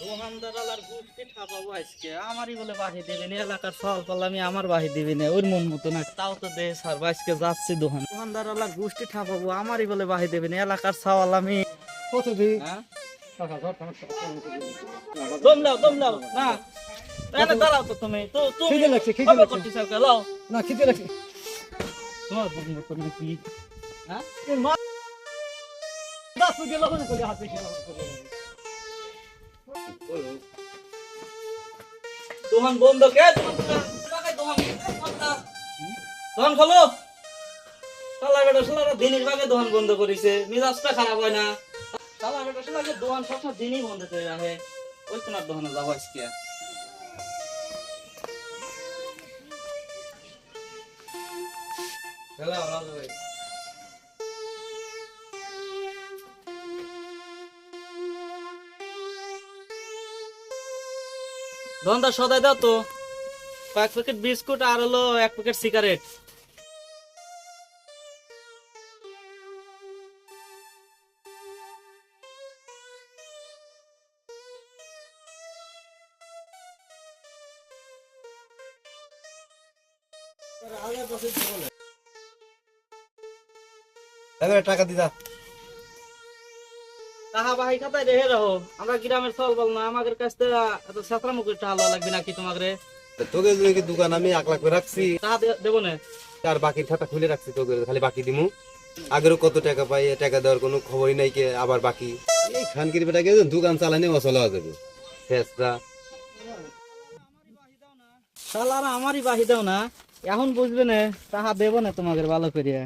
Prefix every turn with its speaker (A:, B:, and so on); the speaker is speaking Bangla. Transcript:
A: দোকানদার গুষ্টি ঠাপাবো আজকে। আমারই বলে বাহি দেবেন এলাকার সল পাল আমি আমার বাহি দিবি না ওর মন মতো না। তাও তো দে স্যার আজকে যাচ্ছি দোকান। দোকানদার আলার গুষ্টি ঠাপাবো আমারই বলে বাহি দেবেন এলাকার সওয়াল আমি
B: কত দি
A: হ্যাঁ? দম লাও দম লাও না। এনে দাঁড়াও তো তুমি তো তুমি
B: খিদে লাগছে, খিদে লাগছে।
A: করতেছ ওকে? লাও।
B: না খিদে লাগছে।
A: তোমার মন মতো নাকি হ্যাঁ?
B: মা দাস গেল কোন করে হাতে ছিল
A: দোকান বন্ধ কে? দোকান দোকান বন্ধ করেছে। মিজাজটা খারাপ হয় না। দোকান সবসময় দিনই বন্ধ করে রাখে। ওই তোমার দোকানে যাব আজকে। হ্যালো দোকানদার সদাই দাও তো। কয়েক প্যাকেট বিস্কুট আর হলো এক প্যাকেট সিগারেট
B: টাকা দিদা
A: তাহা বাহি খাতায় রেহে রাখো আমরা গ্রামের চল বল না আমাদের কাছ থেকে এত সাতরা মুখের টাকা লাগবে নাকি তোমাকে?
C: তোকে যদি দোকান আমি এক লাখ করে রাখছি?
A: টাকা দেবো না।
C: আর বাকির খাতা খুলে রাখছি তোকে খালি বাকি দিমু। আগেরও কত টাকা পাই টাকা দেওয়ার কোনো খবরই নাই কে আবার বাকি। এই খানকির বেটাকে দোকান চালানি হয়ে যাবে? ফেসরা।
A: শালারা আমারই বাহি দাও না। এখন বুঝবে না তাহা দেবো না তোমাকে ভালো করিয়া।